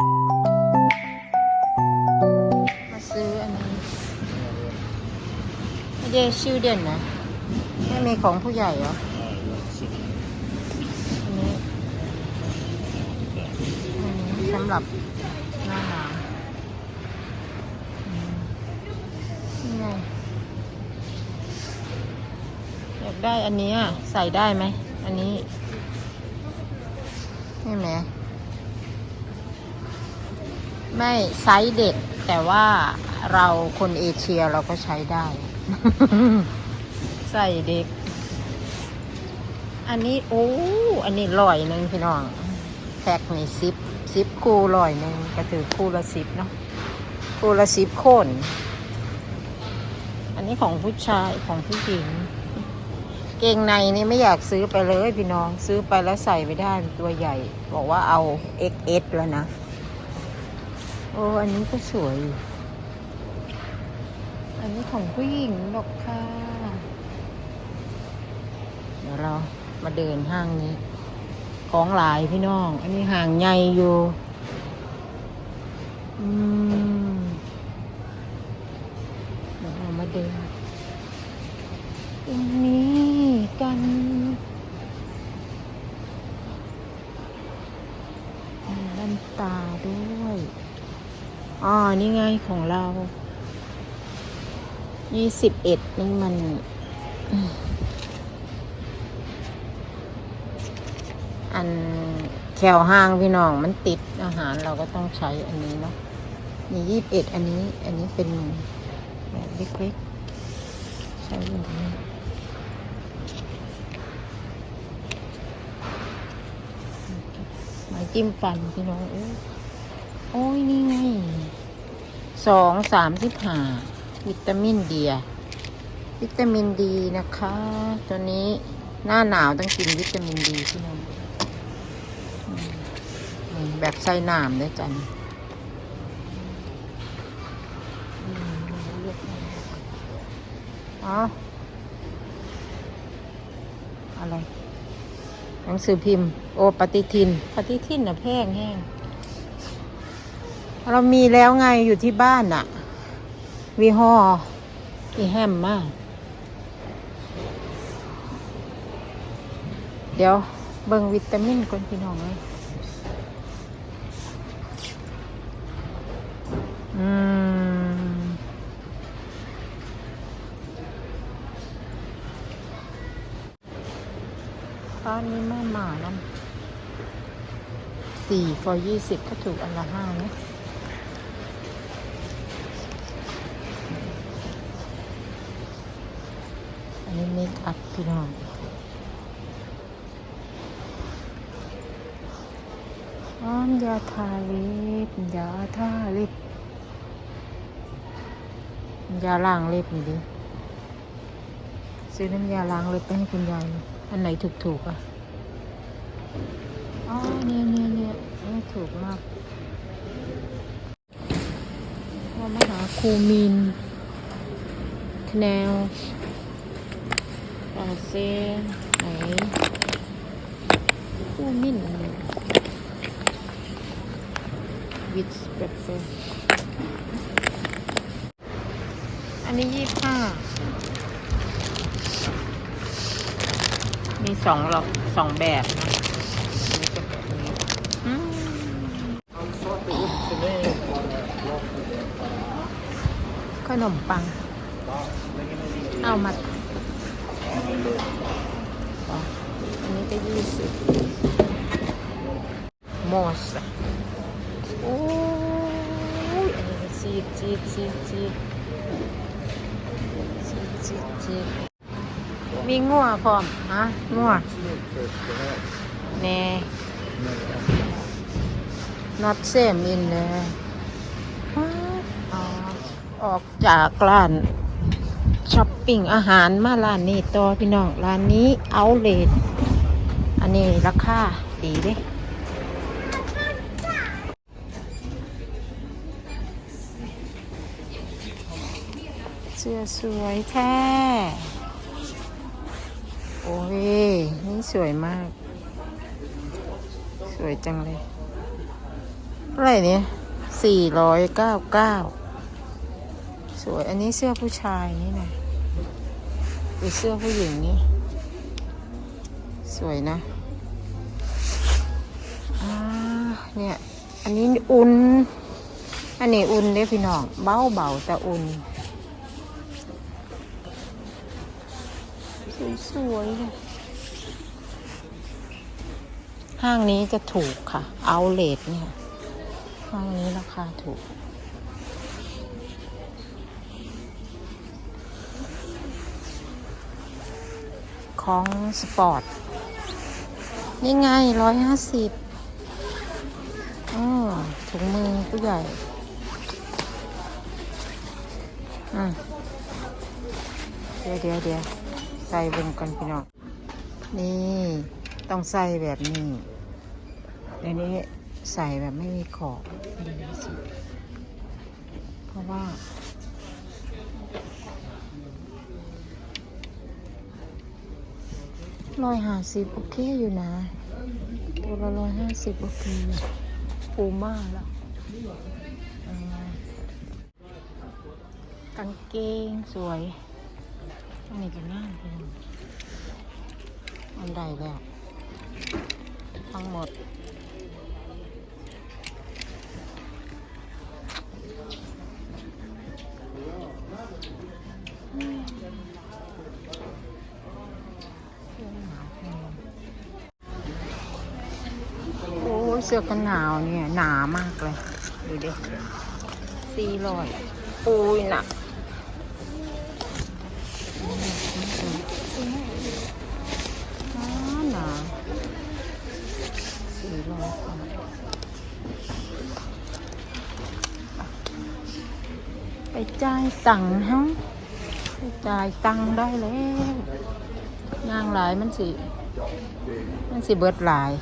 มาซื้ออันนี้ไม่ใช่ชื่อเด่นนะ ไม่มีของผู้ใหญ่เหรออันนี้อันนี้สำหรับหน้าหนาวอืมนี่ไงอยากได้อันนี้ใส่ได้ไหม อันนี้นี่ไหม ไม่ไซส์เด็ก แต่ว่าเราคนเอเชียเราก็ใช้ได้ ใส่เด็ก อันนี้โอ้อันนี้ลอยหนึ่งพี่น้องแพ็คนี่สิบสิบคู่ลอยหนึ่งก็ถือคู่ละสิบเนาะคู่ละสิบโคนอันนี้ของผู้ชายของผู้หญิง เกงในนี่ไม่อยากซื้อไปเลยพี่น้องซื้อไปแล้วใส่ไม่ได้ตัวใหญ่ บอกว่าเอา XS แล้วนะ โอ้อันนี้ก็สวย อันนี้ของผู้หญิงดอกค่ะ เดี๋ยวเรามาเดินห้างนี้ ของหลายพี่น้อง อันนี้ห่างใหญ่อยู่ อืมเดี๋ยวเรามาเดินตรงนี้กันมีแว่นตาด้วย อ๋อ นี่ไงของเรา ยี่สิบเอ็ดนี่มัน อันแควห้างพี่น้องมันติดอาหารเราก็ต้องใช้อันนี้เนาะนี่ยี่สิบเอ็ดอันนี้ อันนี้เป็นแบบเล็กๆ ใช้แบบนี้ไม้จิ้มฟันพี่น้องอ้ โอ้ยนี่ไงสองสามสิบห้าวิตามินเดียวิตามินดีนะคะ ตัวนี้หน้าหนาวต้องกินวิตามินดีพี่น้องอืมแบบใส่น้ำด้วยจันอืมเลือกได้อ๋ออะไร หนังสือพิมพ์ โอปฏิทิน ปฏิทินน่ะแพงแห้ง เรามีแล้วไงอยู่ที่บ้านน่ะวีฮออีแฮมมาก เดี๋ยวเบิ่งวิตามินก่อนพี่น้องเลยอืมร้านนี้มาหมาน้ำสี่ฟอยี่สิบก็ถูกอันละห้านะอันนี้ เมคอัพพี่น้องอ้อมยาทาลิปยาทาลิปยาล้างเล็บนี่ดิ ซื้อน้ำยาล้างเล็บไปให้คุณยาย อันไหนถูกๆอะ อ๋อ เนี่ยเนี่ยเนี่ยนี่ถูกมากมาหาคูมินแน ลปาเซ่ไหนคูมินวิตเปเปอร์อันนี้ยี่ห้ามีสองหรอกสองแบบนะอันนี้จะแบบนี้อืมขนมปัง เอามา อันนี้ก็ยี่สิบมอสโอ้ยอันนี้จีดจีดจีดจีดจีจีจีมีงัวพร้อมฮะงัวแน่ not same in เลยออกจากร้าน ช้อปปิ้งอาหารมาร้านนี้ต่อพี่น้องร้านนี้เอาเลทอันนี้ราคาดีเด้เสื้อสวยแท้ โอ้ย นี่สวยมาก สวยจังเลย อะไรเนี่ยสี่ร้อยเก้าเก้าสวย อันนี้เสื้อผู้ชายนี่นะ อเสื้อผู้หญิงนี่ สวยนะอ่าเนี่ย อันนี้อุ่น อันนี้อุ่นเด้พี่น้อง เบาเบาๆแต่อุ่น สวยๆเลยห้างนี้จะถูกค่ะ เอาเลทเนี่ย ห้างนี้ราคาถูก ของสปอร์ต นี่ไงร้อยห้าสิบอ๋อถุงมือผู้ใหญ่อืมเดี๋ยวเดี๋ยวเดี๋ยวใส่เบิ่งก่อนพี่น้อง นี่ ต้องใส่แบบนี้เดี๋ยวนี้ใส่แบบไม่มีขอบเพราะว่า ร้อยห้าสิบโอเคอยู่นะ ตัวละร้อยห้าสิบโอเคปูม่าแล้วอ่ากางเกงสวยอันนี้ก็น่ายเลยอันใดแบบทั้งหมด สื้อกันหนาวเนี่ย หนามากเลย ดูดิสี่ร้อยปุยหนักหนาหนาสี่ร้อยไปจ่ายตังค์ฮะไปจ่ายตังค์ได้แล้วย่างหลายมันสิ มันสิเบิดหลาย